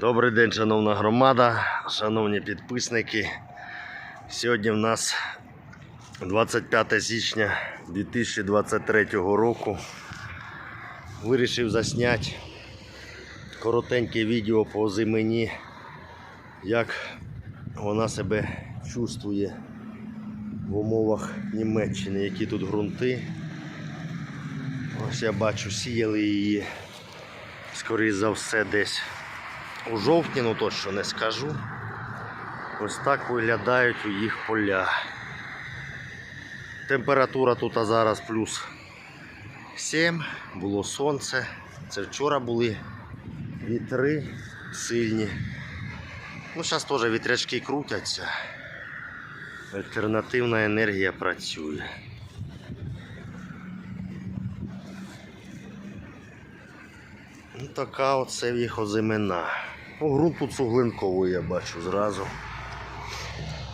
Добрий день, шановна громада, шановні підписники. Сьогодні в нас 25 січня 2023 року. Вирішив засняти коротеньке відео по озимені, як вона себе чувствує в умовах Німеччини, які тут ґрунти. Ось я бачу, сіяли її, скоріш за все, десь у жовтні, ну точно не скажу. Ось так виглядають у їх поля. Температура тут зараз плюс 7, було сонце. Це вчора були вітри сильні. Ну, зараз теж вітрячки крутяться. Альтернативна енергія працює. Ну, така оце їх озимина. Ну, ґрунт тут суглинковий, я бачу зразу.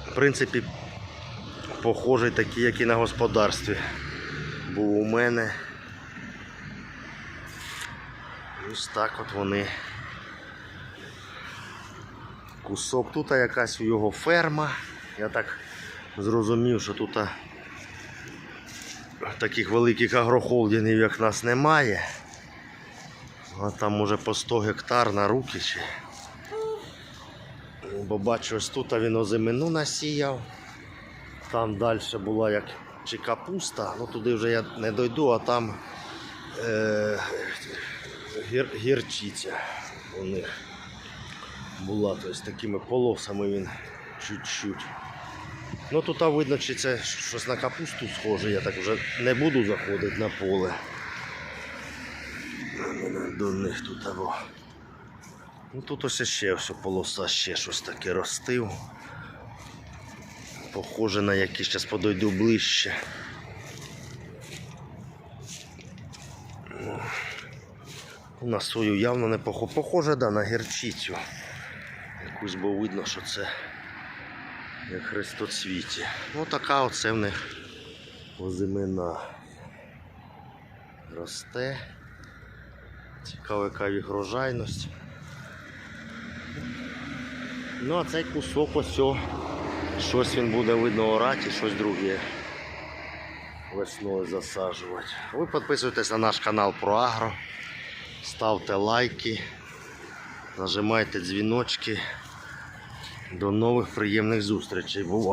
В принципі, похожий такий, як і на господарстві. Був у мене. Ось так от вони. Кусок. Тут якась у його ферма. Я так зрозумів, що тут таких великих агрохолдингів, як нас, немає. А там може по 100 гектар на руки чи. Бо бачу, ось тут він озимину насіяв. Там далі була як чи капуста, ну туди вже я не дойду, а там е, гір, гірчиця у них була, тобто такими полосами він чуть-чуть. Ну тут видно, чи це щось на капусту схоже, я так вже не буду заходити на поле до них тут або. Ну тут ось ще ось полоса ще щось таке ростив. Похоже на які зараз подойду ближче. На сою явно не похоже. Похоже, да, на гірчицю. Якусь бо видно, що це як хрестоцвіті. Ну така оце в них озимина росте. Цікава яка їх врожайність. Ну а цей кусок ось щось він буде видно орати, щось друге весною засаджувати. Ви підписуйтесь на наш канал про Агро, ставте лайки, нажимайте дзвіночки. До нових приємних зустрічей. Бувайте!